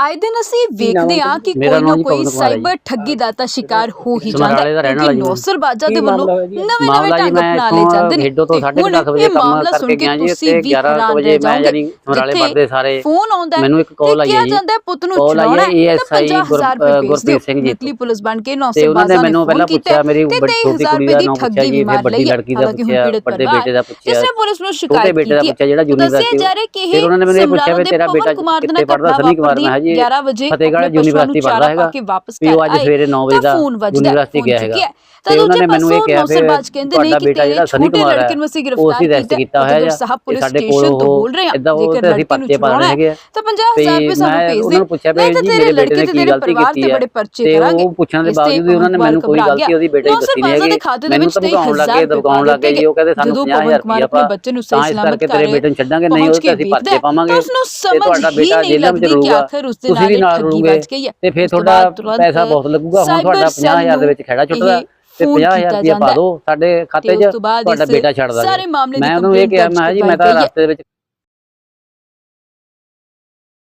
ਆਏ ਦਿਨ ਅਸੀਂ ਵੇਖਦੇ ਹਾਂ ਕਿ ਕੋਈ ਨਾ ਕੋਈ ਹੈ। ਸਾਈਬਰ ਠੱਗੀ ਦਾ ਤਾਂ ਸ਼ਿਕਾਰ ਹੋ ਹੀ ਜਾਂਦਾ ਕਿਉਂਕਿ ਜੀ। ਨੌਸਰ ਬਾਜਾ ਕੀ ਦੇ ਵੱਲੋਂ? ਨਵੇਂ ਨਵੇਂ ਢੰਗ ਅਪਣਾ ਲਏ ਜਾਂਦੇ ਨੇ। ਤੋਂ ਤੇ ਸਾਢੇ ਕੁ ਹੁਣ ਦਸ ਵਜੇ ਇਹ ਕੰਮ ਕਰਕੇ ਕੇ ਗਿਆ ਜੀ ਵੀ 11 ਹੈਰਾਨ ਵਜੇ ਮੈਂ ਜਾਨੀ ਸਮਰਾਲੇ ਪੜਦੇ ਸਾਰੇ ਫੋਨ ਆਉਂਦਾ ਹੈ ਮੈਨੂੰ ਇੱਕ ਕਾਲ ਆਈ ਹੈ ਜੀ। ਜਾਂਦਾ ਹੈ ਪੁੱਤ ਨੂੰ ਚਲਾਉਣਾ ਹੈ ਹੈ ਤਾਂ 50000 ਰੁਪਏ ਭੇਜ ਗੁਰਪ੍ਰੀਤ ਸਿੰਘ ਜੀ। ਨਿਕਲੀ ਪੁਲਿਸ ਬਣ ਕੇ ਤੇ ਨੌਸਰ ਬਾਜਾ ਨੇ ਮੈਨੂੰ ਪੁੱਛਿਆ ਮੇਰੀ ਤੇ ਬੜੀ ਛੋਟੀ 23000 ਕੁੜੀ ਦਾ ਨਾਮ ਪੁੱਛਿਆ ਜੀ ਲਈ ਵੱਡੀ ਹੈ ਲੜਕੀ ਦਾ ਪੁੱਛਿਆ ਵੱਡੇ ਬੇਟੇ ਦਾ ਪੁੱਛਿਆ ਜਿਸਨੇ ਪੁਲਿਸ ਨੂੰ ਸ਼ਿਕਾਇਤ ਕੀਤੀ ਹੈ ਜਿਹੜਾ ਤਾਂ ਦੱਸਿਆ ਯੂਨੀਵਰਸਿਟੀ ਜਾ ਰਿਹਾ ਕਿ ਇਹ ਫਿਰ ਉਹਨਾਂ ਨੇ ਮੈਨੂੰ ਇਹ ਪੁੱਛਿਆ ਵੀ ਤੇਰਾ ਬੇਟਾ ਕਿੱਥੇ ਪੜਦਾ ਸਨੀ ਕੁਮਾਰ ਮੈਂ ਜੀ 11 ਵਜੇ ਫਤਿਹਗੜ੍ਹ ਯੂਨੀਵਰਸਿਟੀ ਪਸ਼ੂਆਂ ਨੂੰ ਪੜਦਾ ਚਾਰਾ ਪਾ ਹੈਗਾ ਕੇ ਵਾਪਸ ਵੀ ਉਹ ਅੱਜ ਘਰ ਆਏ ਸਵੇਰੇ 9 ਵਜੇ ਤਾਂ ਦਾ ਫੋਨ ਵੱਜਦਾ ਯੂਨੀਵਰਸਿਟੀ ਗਿਆ ਫੋਨ ਹੈਗਾ। ਚੁੱਕਿਆ। ਤੇ ਤਾਂ ਉਹਨਾਂ ਦੂਜੇ ਨੇ ਮੈਨੂੰ ਇਹ ਪਾਸੋਂ ਕਿਹਾ ਨੌਸਰ ਬਾਜ ਕਹਿੰਦੇ ਨੇ ਤੁਹਾਡਾ ਕਿ ਬੇਟਾ ਤੇਰੇ ਜਿਹੜਾ ਸਨੀ ਕੁਮਾਰ ਨੂੰ ਅਸੀਂ ਹੈ ਗ੍ਰਿਫਤਾਰ ਉਸੇ ਰੈਸਟ ਕੀਤਾ ਕੀਤਾ ਹੋਇਆ ਹੈ ਜਾਂ ਸਾਹਿਬ ਤੇ ਪੁਲਿਸ ਸਾਡੇ ਕੋਲ ਸਟੇਸ਼ਨ ਤੋਂ ਉਹ ਬੋਲ ਰਹੇ ਆ ਇਦਾਂ ਉਹ ਜੇਕਰ ਤੇ ਅਸੀਂ ਲੜਕੀ ਨੂੰ ਪਰਚੇ ਪਾਣੇ ਛੁਡਾਉਣਾ ਹੈਗੇ ਹੈ ਤਾਂ 50000 ਰੁਪਏ ਸਾਨੂੰ ਮੈਂ ਭੇਜ ਉਹਨਾਂ ਦੇ ਨੂੰ ਪੁੱਛਿਆ ਨਹੀਂ ਵੀ ਤਾਂ ਜੀ ਤੇਰੇ ਮੇਰੇ ਲੜਕੇ ਬੇਟੇ ਨੇ ਤੇ ਕੀ ਤੇਰੇ ਗਲਤੀ ਪਰਿਵਾਰ ਕੀਤੀ ਤੇ ਹੈ? ਬੜੇ ਪਰਚੇ ਤੇ ਕਰਾਂਗੇ। ਉਹ ਪੁੱਛਣ ਦੇ ਇਸ ਤੇ ਬਾਵਜੂਦ ਵੀ ਉਹਨਾਂ ਨੇ ਮੈਨੂੰ ਕੋਈ ਘਬਰਾ ਗਲਤੀ ਗਿਆ। ਉਹਦੀ ਬੇਟੇ ਦੀ ਨੌਸਰ ਦੱਸੀ ਬਾਜ਼ਾ ਨਹੀਂ ਦੇ ਹੈਗੀ। ਖਾਤੇ ਦੇ ਮੈਨੂੰ ਵਿੱਚ ਧਮਕਾਉਣ ਲੱਗੇ ਦਬਕਾਉਣ ਲੱਗੇ ਜੀ ਉਹ ਕਹਿੰਦੇ ਸਾਨੂੰ ਜਦੋਂ 50000 ਪਵਨ ਕੁਮਾਰ ਰੁਪਇਆ ਆਪਣੇ ਪਾ ਬੱਚੇ ਨੂੰ ਸਹੀ ਸਲਾਮਤ ਕਰਕੇ ਕਰ ਤੇਰੇ ਬੇਟੇ ਨੂੰ ਛੱਡਾਂਗੇ ਨਹੀਂ ਉਹ ਤੇ ਅਸੀਂ ਪਰਚੇ ਪਾਵਾਂਗੇ ਤੇ ਤੁਹਾਡਾ ਬੇਟਾ ਜੇਲ੍ਹਾਂ ਵਿੱਚ ਰਹੂਗਾ ਦੇ ਤੁਸੀਂ ਨਾਲ ਨਾਲ ਠੱਗੀ ਵੱਜ ਗਈ ਹੈ। ਤੇ ਫਿਰ ਤੁਹਾਡਾ ਪੈਸਾ ਬਹੁਤ ਲੱਗੂਗਾ। ਹੁਣ ਤੁਹਾਡਾ ਸੈੱਲ 50000 ਦੇ ਵਿੱਚ ਖੜਾ ਛੁੱਟਦਾ ਤੇ ਫੋਨ 50000 ਕੀਤਾ ਰੁਪਇਆ ਪਾ ਦਿਓ ਸਾਡੇ ਖਾਤੇ 'ਚ ਤੁਹਾਡਾ ਬੇਟਾ ਛੱਡ ਦਾਂਗੇ। ਸਾਰੇ ਮਾਮਲੇ ਦੀ ਮੈਂ ਉਹਨੂੰ ਇਹ ਕਿਹਾ ਜੀ ਮੈਂ ਤਾਂ ਹੈ। ਰਸਤੇ ਦੇ ਵਿੱਚ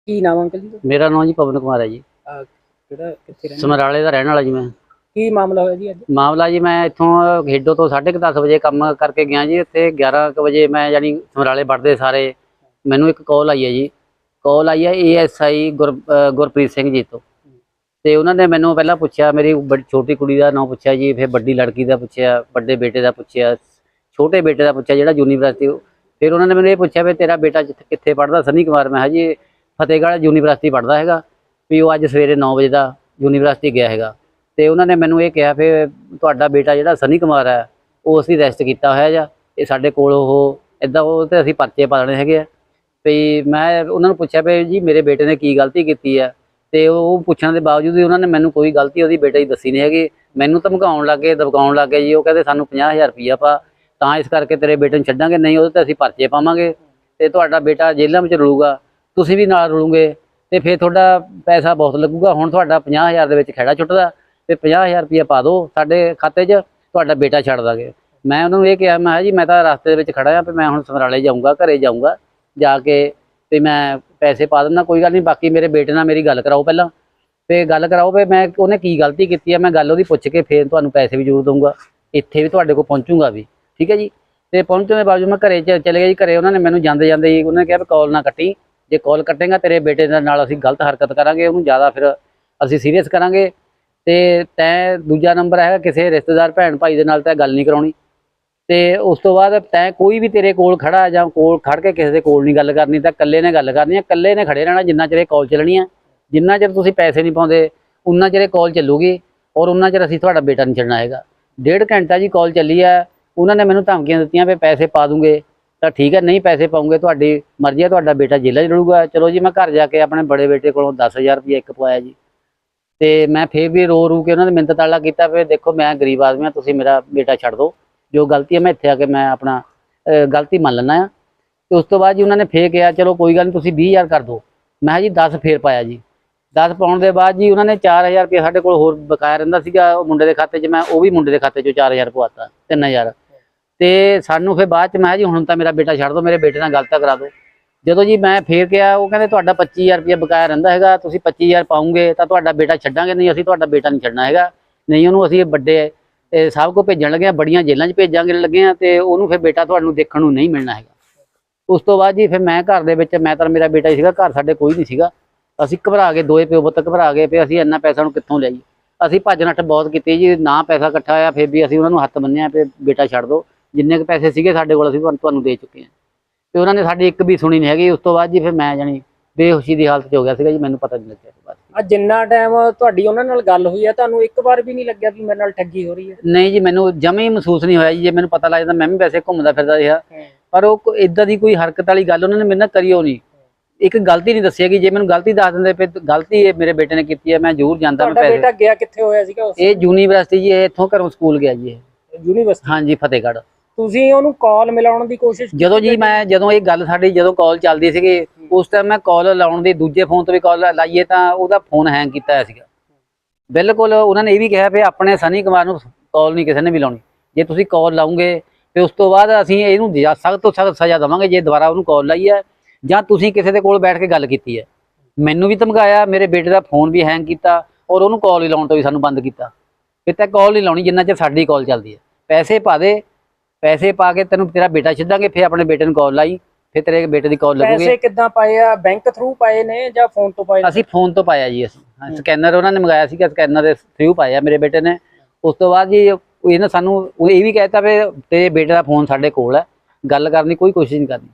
ਕੀ ਨਾਮ ਅੰਕਲ ਜੀ? ਮੇਰਾ ਨਾਮ ਜੀ ਪਵਨ ਕੁਮਾਰ ਹੈ ਜੀ। ਅਹ ਕਿਹੜਾ ਕਿੱਥੇ ਰਹਿੰਦੇ? ਸਮਰਾਲੇ ਦਾ ਰਹਿਣ ਵਾਲਾ ਜੀ ਮੈਂ। ਕੀ ਮਾਮਲਾ ਹੋਇਆ ਜੀ ਅੱਜ? ਮਾਮਲਾ ਜੀ ਮੈਂ ਇੱਥੋਂ ਖੇਡੋ ਤੋਂ 10:30 ਵਜੇ ਕੰਮ ਕਰਕੇ ਗਿਆ ਜੀ। ਇੱਥੇ 11 ਕੁ ਵਜੇ ਮੈਂ ਯਾਨੀ ਸਮਰਾਲੇ ਵੜਦੇ ਸਾਰੇ। ਮੈਨੂੰ ਇੱਕ ਕਾਲ ਆਈ ਹੈ ਜੀ। ਕਾਲ ਆਈ ਹੈ ਏਐਸਆਈ ਗੁਰਪ੍ਰੀਤ ਸਿੰਘ ਜੀ ਤੋਂ। ਤੇ ਉਹਨਾਂ ਨੇ ਮੈਨੂੰ ਪਹਿਲਾਂ ਪੁੱਛਿਆ, ਮੇਰੀ ਬੜੀ ਛੋਟੀ ਕੁੜੀ ਦਾ ਨਾਮ ਪੁੱਛਿਆ ਜੀ, ਫਿਰ ਵੱਡੀ ਲੜਕੀ ਦਾ ਪੁੱਛਿਆ, ਵੱਡੇ ਬੇਟੇ ਦਾ ਪੁੱਛਿਆ, ਛੋਟੇ ਬੇਟੇ ਦਾ ਪੁੱਛਿਆ ਜਿਹੜਾ ਯੂਨੀਵਰਸਿਟੀ ਫਿਰ ਉਹਨਾਂ ਨੇ ਮੈਨੂੰ ਇਹ ਪੁੱਛਿਆ ਵੀ ਤੇਰਾ ਬੇਟਾ ਜਿੱਥੇ, ਕਿੱਥੇ ਪੜਦਾ ਸਨੀ ਕੁਮਾਰ। ਮੈਂ ਕਿਹਾ ਜੀ, ਫਤਿਹਗੜ੍ਹ ਯੂਨੀਵਰਸਿਟੀ ਪੜਦਾ ਹੈਗਾ, ਵੀ ਉਹ ਅੱਜ ਸਵੇਰੇ 9 ਵਜੇ ਦਾ ਯੂਨੀਵਰਸਿਟੀ ਗਿਆ ਹੈਗਾ। ਤੇ ਉਹਨਾਂ ਨੇ ਮੈਨੂੰ ਇਹ ਕਿਹਾ ਫਿਰ ਤੁਹਾਡਾ ਬੇਟਾ ਜਿਹੜਾ ਸਨੀ ਕੁਮਾਰ ਹੈ, ਉਹ ਅਸੀਂ ਰੈਸਟ ਕੀਤਾ ਹੋਇਆ ਜਾਂ, ਇਹ ਸਾਡੇ ਕੋਲ ਉਹ ਇਦਾਂ ਉਹ ਤੇ ਅਸੀਂ ਪਰਚੇ ਪਾ ਪਾਣੇ ਹੈਗੇ ਆ। ਵੀ ਮੈਂ ਉਹਨਾਂ ਨੂੰ ਪੁੱਛਿਆ ਵੀ ਜੀ ਮੇਰੇ ਬੇਟੇ ਨੇ ਕੀ ਗਲਤੀ ਕੀਤੀ ਹੈ ਤੇ ਉਹ ਪੁੱਛਣ ਦੇ ਬਾਵਜੂਦ ਵੀ ਉਹਨਾਂ ਨੇ ਮੈਨੂੰ ਕੋਈ ਗਲਤੀ ਉਹਦੀ ਬੇਟੇ ਦੀ ਦੱਸੀ ਨਹੀਂ ਹੈਗੀ। ਮੈਨੂੰ ਧਮਕਾਉਣ ਲੱਗੇ ਦਬਕਾਉਣ ਲੱਗੇ ਜੀ। ਉਹ ਕਹਿੰਦੇ ਸਾਨੂੰ 50000 ਰੁਪਈਆ ਪਾ। ਤਾਂ ਇਸ ਕਰਕੇ ਤੇਰੇ ਬੇਟੇ ਨੂੰ ਛੱਡਾਂਗੇ? ਨਹੀਂ, ਉਹਦੇ ਤੇ ਅਸੀਂ ਪਰਚੇ ਪਾਵਾਂਗੇ। ਤੇ ਤੁਹਾਡਾ ਬੇਟਾ ਜੇਲ੍ਹਾਂ ਵਿੱਚ ਰਲੂਗਾ। ਤੁਸੀਂ ਵੀ ਨਾਲ ਰਲੂਗੇ। ਤੇ ਫਿਰ ਤੁਹਾਡਾ ਪੈਸਾ ਬਹੁਤ ਲੱਗੂਗਾ। ਹੁਣ ਤੁਹਾਡਾ 50000 ਦੇ ਵਿੱਚ ਖੇੜਾ ਛੁੱਟਦਾ। ਤੇ 50000 ਰੁਪਈਆ ਪਾ ਦਿਓ ਸਾਡੇ ਖਾਤੇ 'ਚ। ਤੁਹਾਡਾ ਬੇਟਾ ਛੱਡ ਦਾਂਗੇ। ਮੈਂ ਉਹਨਾਂ ਨੂੰ ਇਹ ਕਿਹਾ, ਮੈਂ ਕਿਹਾ ਜੀ, ਮੈਂ ਤਾਂ ਰਸਤੇ ਦੇ ਵਿੱਚ ਖੜਾ ਆ ਤੇ ਮੈਂ ਹੁਣ ਸਮਰਾਲੇ ਜਾਊਂਗਾ, ਘਰੇ ਜਾਊਂਗਾ। ਜਾ ਕੇ ਤੇ ਮੈਂ ਪੈਸੇ ਪਾ ਦਿੰਦਾ, ਕੋਈ ਗੱਲ ਨਹੀਂ ਬਾਕੀ ਮੇਰੇ ਬੇਟੇ ਨਾਲ ਮੇਰੀ ਗੱਲ ਕਰਾਓ ਪਹਿਲਾਂ। ਤੇ ਗੱਲ ਕਰਾਓ ਵੀ ਮੈਂ ਉਹਨੇ ਕੀ ਗਲਤੀ ਕੀਤੀ ਹੈ ਮੈਂ ਗੱਲ ਉਹਦੀ ਪੁੱਛ ਕੇ ਫੇਰ ਤੁਹਾਨੂੰ ਪੈਸੇ ਵੀ ਜ਼ਰੂਰ ਦਊਂਗਾ। ਇੱਥੇ ਵੀ ਤੁਹਾਡੇ ਕੋਲ ਪਹੁੰਚੂਗਾ ਵੀ, ਠੀਕ ਹੈ ਜੀ? ਤੇ ਪਹੁੰਚਣ ਦੇ ਬਾਵਜੂਦ ਮੈਂ ਘਰੇ ਚ- ਚਲੇ ਗਿਆ ਜੀ, ਘਰੇ ਉਹਨਾਂ ਨੇ ਮੈਨੂੰ ਜਾਂਦੇ ਜਾਂਦੇ ਹੀ ਉਹਨਾਂ ਨੇ ਕਿਹਾ ਵੀ ਕਾਲ ਨਾ ਕੱਟੀ। ਜੇ ਕਾਲ ਕੱਟੇਗਾ ਤੇਰੇ ਬੇਟੇ ਦੇ ਨਾਲ ਅਸੀਂ ਗਲਤ ਹਰਕਤ ਕਰਾਂਗੇ, ਉਹਨੂੰ ਜ਼ਿਆਦਾ ਫਿਰ ਅਸੀਂ ਸੀਰੀਅਸ ਕਰਾਂਗੇ। ਤੇ ਤੈਂ ਦੂਜਾ ਨੰਬਰ ਹੈਗਾ ਕਿਸੇ ਰਿਸ਼ਤੇਦਾਰ ਭੈਣ ਭਾਈ ਦੇ ਨਾਲ ਤਾਂ ਗੱਲ ਨਹੀਂ ਕਰਾਉਣੀ। ਤੇ ਉਸ ਤੋਂ ਬਾਅਦ ਤੈਂ ਕੋਈ ਵੀ ਤੇਰੇ ਕੋਲ ਖੜਾ ਜਾਂ ਕੋਲ ਖੜ ਕੇ ਕਿਸੇ ਦੇ ਕੋਲ ਨਹੀਂ ਗੱਲ ਕਰਨੀ, ਤਾਂ ਇਕੱਲੇ ਨੇ ਗੱਲ ਕਰਨੀ ਹੈ। ਇਕੱਲੇ ਨੇ ਖੜੇ ਰਹਿਣਾ, ਜਿੰਨਾ ਚਿਰ ਇਹ ਕਾਲ ਚੱਲਣੀ ਹੈ। ਜਿੰਨਾ ਚਿਰ ਤੁਸੀਂ ਪੈਸੇ ਨਹੀਂ ਪਾਉਂਦੇ, ਉਨਾ ਚਿਰ ਇਹ ਕਾਲ ਚੱਲੂਗੀ ਔਰ ਉਨਾ ਚਿਰ ਅਸੀਂ ਤੁਹਾਡਾ ਬੇਟਾ ਨਹੀਂ ਛੱਡਣਾ ਹੈਗਾ। ਡੇਢ ਘੰਟਾ ਜੀ ਕਾਲ ਚੱਲੀ ਹੈ ਉਹਨਾਂ ਨੇ ਮੈਨੂੰ ਧਮਕੀਆਂ ਦਿੱਤੀਆਂ ਵੀ ਪੈਸੇ ਪਾ ਦੂੰਗੇ। ਤਾਂ ਠੀਕ ਹੈ, ਨਹੀਂ ਪੈਸੇ ਪਾਉਂਗੇ, ਤੁਹਾਡੀ ਮਰਜ਼ੀ ਹੈ, ਤੁਹਾਡਾ ਬੇਟਾ ਜੇਲ੍ਹਾਂ 'ਚ ਰਹੂਗਾ ਚਲੋ ਜੀ, ਮੈਂ ਘਰ ਜਾ ਕੇ ਆਪਣੇ ਬੜੇ ਬੇਟੇ ਕੋਲੋਂ 10000 ਰੁਪਏ ਇੱਕ ਪਵਾਇਆ ਜੀ। ਤੇ ਮੈਂ ਫੇਰ ਵੀ ਰੋ ਰੂ ਕੇ ਉਹਨਾਂ ਨੇ ਮਿੰਤ ਤਾਲਾ ਕੀਤਾ, ਫਿਰ ਦੇਖੋ ਮੈਂ ਗਰੀਬ ਆਦਮੀ ਹਾਂ, ਤੁਸੀਂ ਮੇਰਾ ਬੇਟਾ ਛੱਡ ਦਿਓ। ਜੋ ਗਲਤੀ ਹੈ, ਮੈਂ ਇੱਥੇ ਆ ਕੇ ਮੈਂ ਆਪਣਾ ਗਲਤੀ ਮੰਨ ਲੈਣਾ ਆ ਤੇ ਉਸ ਤੋਂ ਬਾਅਦ ਜੀ ਉਹਨਾਂ ਨੇ ਫੇਰ ਕਿਹਾ, ਚਲੋ ਕੋਈ ਗੱਲ ਨਹੀਂ ਤੁਸੀਂ 20000 ਕਰ ਦਿਓ। ਮੈਂ ਕਿਹਾ ਜੀ 10 ਫੇਰ ਪਾਇਆ ਜੀ। 10 ਪਾਉਣ ਦੇ ਬਾਅਦ ਜੀ ਉਹਨਾਂ ਨੇ 4000 ਰੁਪਏ ਸਾਡੇ ਕੋਲ ਹੋਰ ਬਕਾਇਆ ਰਹਿੰਦਾ ਸੀਗਾ, ਉਹ ਮੁੰਡੇ ਦੇ ਖਾਤੇ 'ਚ, ਮੈਂ ਉਹ ਵੀ ਮੁੰਡੇ ਦੇ ਖਾਤੇ 'ਚੋਂ 4000 ਪਵਾਤਾ 3000 ਤੇ ਸਾਨੂੰ ਫਿਰ ਬਾਅਦ 'ਚ ਮੈਂ ਕਿਹਾ ਜੀ, ਹੁਣ ਤਾਂ ਮੇਰਾ ਬੇਟਾ ਛੱਡ ਦਿਓ, ਮੇਰੇ ਬੇਟੇ ਨਾਲ ਗੱਲ ਤਾਂ ਕਰਾ ਦਿਓ। ਜਦੋਂ ਜੀ ਮੈਂ ਫੇਰ ਕਿਹਾ, ਉਹ ਕਹਿੰਦੇ, ਤੁਹਾਡਾ 25000 ਰੁਪਏ ਬਕਾਇਆ ਰਹਿੰਦਾ ਹੈਗਾ, ਤੁਸੀਂ 25000 ਪਾਉਂਗੇ ਤਾਂ ਤੁਹਾਡਾ ਬੇਟਾ ਛੱਡਾਂਗੇ, ਨਹੀਂ, ਅਸੀਂ ਤੁਹਾਡਾ ਬੇਟਾ ਨਹੀਂ ਛੱਡਣਾ ਹੈਗਾ। ਨਹੀਂ, ਉਹਨੂੰ ਅਸੀਂ ਵੱਡੇ ਇਹ ਸਭ ਕੋ ਭੇਜਣ ਲੱਗੇ ਆ, ਬੜੀਆਂ ਜੇਲ੍ਹਾਂ 'ਚ ਭੇਜਾਂਗੇ ਲੱਗੇ ਆ ਤੇ ਉਹਨੂੰ ਫਿਰ ਬੇਟਾ ਤੁਹਾਨੂੰ ਦੇਖਣ ਨੂੰ ਨਹੀਂ ਮਿਲਣਾ ਹੈਗਾ। ਉਸ ਤੋਂ ਬਾਅਦ ਜੀ ਫਿਰ ਮੈਂ ਘਰ ਦੇ ਵਿੱਚ, ਮੈਂ ਤਾਂ ਮੇਰਾ ਬੇਟਾ ਹੀ ਸੀਗਾ, ਘਰ ਸਾਡੇ ਕੋਈ ਨਹੀਂ ਸੀਗਾ। ਅਸੀਂ ਘਬਰਾ ਗਏ ਦੋਏ ਪਿਓ ਪੁੱਤ ਘਬਰਾ ਗਏ ਵੀ ਅਸੀਂ ਇੰਨਾ ਪੈਸਾ ਨੂੰ ਕਿੱਥੋਂ ਲਿਆਈਏ? ਅਸੀਂ ਭੱਜ ਨੱਠ ਬਹੁਤ ਕੀਤੀ ਜੀ, ਨਾ ਪੈਸਾ ਇਕੱਠਾ ਹੋਇਆ, ਫਿਰ ਵੀ ਅਸੀਂ ਉਹਨਾਂ ਨੂੰ ਹੱਥ ਬੰਨਿਆ ਵੀ ਬੇਟਾ ਛੱਡ ਦਿਓ ਜਿੰਨੇ ਕੁ ਪੈਸੇ ਸੀਗੇ ਸਾਡੇ ਕੋਲ ਅਸੀਂ ਤੁਹਾਨੂੰ ਦੇ ਚੁੱਕੇ ਹਾਂ ਤੇ ਉਹਨਾਂ ਨੇ ਸਾਡੀ ਇੱਕ ਵੀ ਸੁਣੀ ਨਹੀਂ ਹੈਗੀ, ਉਸ ਤੋਂ ਬਾਅਦ ਜੀ ਫਿਰ ਮੈਂ ਜਾਣੀ ਬੇਹੋਸ਼ੀ ਦੀ ਹਾਲਤ 'ਚ ਹੋ ਗਿਆ ਸੀਗਾ ਜੀ ਮੈਨੂੰ ਪਤਾ ਨਹੀਂ ਲੱਗਿਆ ਬਾਰੇ ਅੱਜ ਜਿੰਨਾ ਟਾਈਮ ਤੁਹਾਡੀ ਉਹਨਾਂ ਨਾਲ ਗੱਲ ਹੋਈ ਹੈ ਤੁਹਾਨੂੰ ਇੱਕ ਵਾਰ ਵੀ ਨਹੀਂ ਲੱਗਿਆ ਵੀ ਮੇਰੇ ਨਾਲ ਠੱਗੀ ਹੋ ਰਹੀ ਹੈ ਨਹੀਂ ਜੀ ਮੈਨੂੰ ਜਮੇ ਹੀ ਮਹਿਸੂਸ ਨਹੀਂ ਹੋਇਆ ਜੀ ਜੇ ਮੈਨੂੰ ਪਤਾ ਲੱਗ ਜਾਂਦਾ ਮੈਂ ਵੀ ਵੈਸੇ ਘੁੰਮਦਾ ਫਿਰਦਾ ਰਿਹਾ। ਪਰ ਉਹ ਇਦਾਂ ਦੀ ਕੋਈ ਹਰਕਤ ਵਾਲੀ ਗੱਲ ਉਹਨਾਂ ਨੇ ਮੇਰੇ ਨਾਲ ਕਰੀ ਹੋ। ਨਹੀਂ ਇੱਕ ਗਲਤੀ ਨਹੀਂ ਦੱਸੀ ਹੈਗੀ ਜੇ ਮੈਨੂੰ ਗਲਤੀ ਦੱਸ ਦਿੰਦੇ ਫਿਰ ਗਲਤੀ ਇਹ ਮੇਰੇ ਬੇਟੇ ਨੇ ਕੀਤੀ ਹੈ ਮੈਂ ਜ਼ਰੂਰ ਜਾਂਦਾ ਮੈਂ ਪੈਸੇ ਬੇਟਾ ਗਿਆ ਕਿੱਥੇ ਹੋਇਆ ਸੀਗਾ ਉਸ ਇਹ ਯੂਨੀਵਰਸਿਟੀ ਜੀ ਇਹ ਇੱਥੋਂ ਘਰੋਂ ਸਕੂਲ ਗਿਆ ਜੀ ਇਹ। ਯੂਨੀਵਰਸਿਟੀ? ਹਾਂਜੀ ਫਤਿਹਗੜ੍ਹ। ਤੁਸੀਂ ਉਹਨੂੰ ਕਾਲ ਮਿਲਾਉਣ ਦੀ ਕੋਸ਼ਿਸ਼ ਜਦੋਂ ਜੀ ਮੈਂ ਜਦੋਂ ਇਹ ਗੱਲ ਸਾਡੀ ਜਦੋਂ ਕਾਲ ਚੱਲਦੀ ਸੀਗੀ ਉਸ ਟਾਈਮ ਮੈਂ ਕਾਲ ਲਾਉਣ ਦੀ, ਦੂਜੇ ਫੋਨ ਤੋਂ ਵੀ ਕਾਲ ਲਾਈਏ ਤਾਂ ਉਹਦਾ ਫੋਨ ਹੈਂਗ ਕੀਤਾ ਹੋਇਆ ਸੀਗਾ। ਬਿਲਕੁਲ ਉਹਨਾਂ ਨੇ ਇਹ ਵੀ ਕਿਹਾ ਵੀ ਆਪਣੇ ਸਨੀ ਕੁਮਾਰ ਨੂੰ ਕਾਲ ਨਹੀਂ ਕਿਸੇ ਨੇ ਵੀ ਲਾਉਣੀ। ਜੇ ਤੁਸੀਂ ਕਾਲ ਲਾਉਂਗੇ ਤੇ ਉਸ ਤੋਂ ਬਾਅਦ ਅਸੀਂ ਇਹਨੂੰ ਸਖਤ ਤੋਂ ਸਖਤ ਸਜ਼ਾ ਦੇਵਾਂਗੇ ਜੇ ਦੁਬਾਰਾ ਉਹਨੂੰ ਕਾਲ ਲਾਈ ਹੈ ਜਾਂ ਤੁਸੀਂ ਕਿਸੇ ਦੇ ਕੋਲ ਬੈਠ ਕੇ ਗੱਲ ਕੀਤੀ ਹੈ। ਮੈਨੂੰ ਵੀ ਧਮਕਾਇਆ, ਮੇਰੇ ਬੇਟੇ ਦਾ ਫੋਨ ਵੀ ਹੈਂਗ ਕੀਤਾ ਔਰ ਉਹਨੂੰ ਕਾਲ ਹੀ ਲਾਉਣ ਤੋਂ ਵੀ ਸਾਨੂੰ ਬੰਦ ਕੀਤਾ। ਫਿਰ ਤਾਂ ਕਾਲ ਨਹੀਂ ਲਾਉਣੀ ਜਿੰਨਾ ਚਿਰ ਸਾਡੀ ਕਾਲ ਚੱਲਦੀ ਹੈ। ਪੈਸੇ ਪਾ ਦੇ, ਪੈਸੇ ਪਾ ਕੇ ਤੈਨੂੰ ਤੇਰਾ ਬੇਟਾ ਛੱਡਾਂਗੇ, ਫਿਰ ਆਪਣੇ ਬੇਟੇ ਨੂੰ ਕਾਲ ਲਾਈ। ਫਿਰ ਤੇਰੇ ਬੇਟੇ ਦੀ ਕਾਲ ਲੱਗੂਗੀ। ਪੈਸੇ ਕਿੱਦਾਂ ਪਾਏ ਆ? ਬੈਂਕ ਥਰੂ ਪਾਏ ਨੇ ਜਾਂ ਫੋਨ ਤੋਂ ਪਾਏ ਨੇ? ਅਸੀਂ ਫੋਨ ਤੋਂ ਪਾਇਆ ਜੀ ਅਸੀਂ। ਸਕੈਨਰ ਉਹਨਾਂ ਨੇ ਮੰਗਾਇਆ ਸੀਗਾ ਸਕੈਨਰ ਦੇ ਥਰੂ ਪਾਇਆ ਮੇਰੇ ਬੇਟੇ ਨੇ। ਉਸ ਤੋਂ ਬਾਅਦ ਜੀ ਇਹਨੇ ਸਾਨੂੰ ਉਹ ਇਹ ਵੀ ਕਹਿਤਾ ਵੀ ਤੇਰੇ ਬੇਟੇ ਦਾ ਫੋਨ ਸਾਡੇ ਕੋਲ ਹੈ। ਗੱਲ ਕਰਨ ਦੀ ਕੋਈ ਕੋਸ਼ਿਸ਼ ਨਹੀਂ ਕਰਨੀ।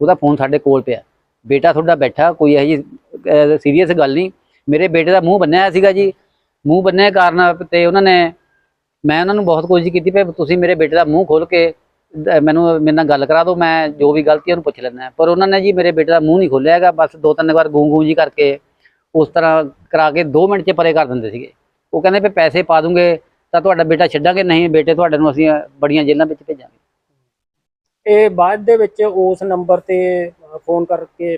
ਉਹਦਾ ਫੋਨ ਸਾਡੇ ਕੋਲ ਪਿਆ। ਬੇਟਾ ਤੁਹਾਡਾ ਬੈਠਾ ਕੋਈ ਇਹੋ ਜੀ ਸੀਰੀਅਸ ਗੱਲ ਨਹੀਂ। ਮੇਰੇ ਬੇਟੇ ਦਾ ਮੂੰਹ ਬੰਨਿਆ ਸੀਗਾ ਜੀ। ਮੂੰਹ ਬੰਨਿਆ ਕਾਰਨ ਤੇ ਉਹਨਾਂ ਨੇ ਮੈਂ ਉਹਨਾਂ ਨੂੰ ਬਹੁਤ ਕੋਸ਼ਿਸ਼ ਕੀਤੀ ਵੀ ਤੁਸੀਂ ਮੇਰੇ ਬੇਟੇ ਦਾ ਮੂੰਹ ਖੋਲ ਕੇ ਮੈਨੂੰ ਮੇਰੇ ਨਾਲ ਗੱਲ ਕਰਾ ਦਿਓ ਮੈਂ ਜੋ ਵੀ ਗਲਤੀ ਉਹਨੂੰ ਪੁੱਛ ਲੈਣਾ ਪਰ ਉਹਨਾਂ ਨੇ ਜੀ ਮੇਰੇ ਬੇਟੇ ਦਾ ਮੂੰਹ ਨਹੀਂ ਖੋਲਿਆ ਹੈਗਾ ਬਸ ਦੋ ਤਿੰਨ ਵਾਰ ਗੂੰ ਗੂੰ ਜੀ ਕਰਕੇ ਉਸ ਤਰ੍ਹਾਂ ਕਰਾ ਕੇ 2 ਮਿੰਟ 'ਚ ਪਰੇ ਕਰ ਦਿੰਦੇ ਸੀਗੇ। ਉਹ ਕਹਿੰਦੇ ਵੀ ਪੈਸੇ ਪਾ ਦੂੰਗੇ ਤਾਂ ਤੁਹਾਡਾ ਬੇਟਾ ਛੱਡਾਂਗੇ ਨਹੀਂ ਬੇਟੇ ਤੁਹਾਡੇ ਨੂੰ ਅਸੀਂ ਬੜੀਆਂ ਜੇਲ੍ਹਾਂ ਵਿੱਚ ਭੇਜਾਂਗੇ। ਇਹ ਬਾਅਦ ਦੇ ਵਿੱਚ ਉਸ ਨੰਬਰ ਤੇ ਫੋਨ ਕਰਕੇ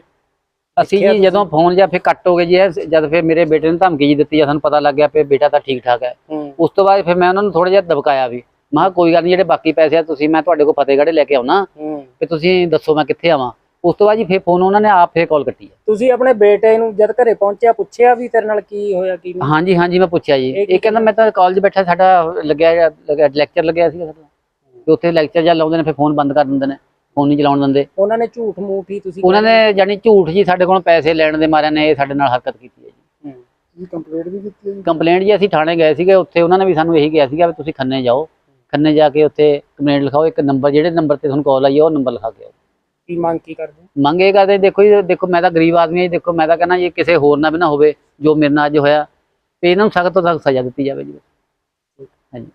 ਅਸੀਂ ਜੀ ਜਦੋਂ ਫੋਨ ਜਾਂ ਫਿਰ ਕੱਟ ਹੋ ਗਏ ਜੀ ਜਦ ਫਿਰ ਮੇਰੇ ਬੇਟੇ ਨੂੰ ਧਮਕੀ ਜੀ ਦਿੱਤੀ ਜਾਂ ਸਾਨੂੰ ਪਤਾ ਲੱਗ ਗਿਆ ਵੀ ਬੇਟਾ ਤਾਂ ਠੀਕ ਠਾਕ ਹੂੰ। ਉਸ ਤੋਂ ਬਾਅਦ ਫਿਰ ਮੈਂ ਉਹਨਾਂ ਨੂੰ ਥੋੜਾ ਜਿਹਾ ਦਬਕਾਇਆ ਵੀ। ਮੈਂ ਕਿਹਾ ਕੋਈ ਗੱਲ ਨਹੀਂ ਜਿਹੜੇ ਬਾਕੀ ਪੈਸੇ ਆ ਤੁਸੀਂ ਮੈਂ ਤੁਹਾਡੇ ਕੋਲ ਫਤਿਹਗੜ੍ਹ ਲੈ ਕੇ ਆਉਣਾ ਵੀ ਤੁਸੀਂ ਦੱਸੋ ਮੈਂ ਕਿੱਥੇ ਆਵਾਂ। ਉਸ ਤੋਂ ਬਾਅਦ ਜੀ ਫਿਰ ਫੋਨ ਉਹਨਾਂ ਨੇ ਆਪ ਫਿਰ ਕਾਲ ਕੱਟੀ ਹੈ ਤੁਸੀਂ ਆਪਣੇ ਬੇਟੇ ਨੂੰ ਜਦ ਘਰੇ ਪਹੁੰਚਿਆ ਪੁੱਛਿਆ ਵੀ ਤੇਰੇ ਨਾਲ ਕੀ ਹੋਇਆ ਕੀ ਨਹੀਂ? ਹਾਂਜੀ ਹਾਂਜੀ ਮੈਂ ਪੁੱਛਿਆ ਜੀ। ਇਹ ਕਹਿੰਦਾ ਮੈਂ ਤਾਂ ਕਾਲਜ ਬੈਠਾ ਸਾਡਾ ਲੱਗਿਆ ਲੈਕਚਰ ਲੱਗਿਆ ਸੀਗਾ ਸਾਡਾ। ਤੇ ਉੱਥੇ ਲੈਕਚਰ ਜਾਂ ਲਾਉਂਦੇ ਨੇ ਫਿਰ ਫੋਨ ਬੰਦ ਕਰ ਦਿੰਦੇ ਨੇ ਫੋਨ ਨਹੀਂ ਚਲਾਉਣ ਦਿੰਦੇ। ਉਹਨਾਂ ਨੇ ਝੂਠ ਮੂਠ ਹੀ ਤੁਸੀਂ ਉਹਨਾਂ ਨੇ ਜਾਨੀ ਝੂਠ ਜੀ ਸਾਡੇ ਕੋਲੋਂ ਪੈਸੇ ਲੈਣ ਦੇ ਮਾਰਿਆਂ ਨੇ ਇਹ ਸਾਡੇ ਨਾਲ ਹਰਕਤ ਕੀਤੀ ਹੈ ਜੀ। ਹੂੰ। ਕੰਪਲੀਟ ਵੀ ਕੀਤੀ ਹੈ ਕੰਪਲੇਂਟ ਜੀ ਅਸੀਂ ਥਾਣੇ ਗਏ ਸੀਗੇ ਉੱਥੇ ਉਹਨਾਂ ਨੇ ਵੀ ਸਾਨੂੰ ਇਹੀ ਕਿਹਾ ਸੀਗਾ ਵੀ ਤੁਸੀਂ ਖੰਨੇ ਜਾਓ। ਖੰਨੇ ਜਾ ਕੇ ਉੱਥੇ ਕੰਪਲੇਂਟ ਲਿਖਾਓ ਇੱਕ ਨੰਬਰ ਜਿਹੜੇ ਨੰਬਰ ਤੇ ਤੁਹਾਨੂੰ ਕਾਲ ਆਈ ਹੈ ਉਹ ਨੰਬਰ ਲਿਖਾ ਕੇ ਆਓ। ਕੀ ਮੰਗ ਕੀ ਕਰਦੇ ਮੰਗ ਇਹ ਕਰਦੇ ਦੇਖੋ ਜੀ ਦੇਖੋ ਮੈਂ ਤਾਂ ਗਰੀਬ ਆਦਮੀ ਹਾਂ ਜੀ ਦੇਖੋ ਮੈਂ ਤਾਂ ਕਹਿੰਦਾ ਜੀ ਕਿਸੇ ਹੋਰ ਨਾਲ ਵੀ ਨਾ ਹੋਵੇ ਜੋ ਮੇਰੇ ਨਾਲ ਅੱਜ ਹੋਇਆ ਤੇ ਇਹਨਾਂ ਨੂੰ ਸਖਤ ਤੋਂ ਸਖਤ ਸਜ਼ਾ ਦਿੱਤੀ ਜਾਵੇ ਜੀ। ਹਾਂਜੀ।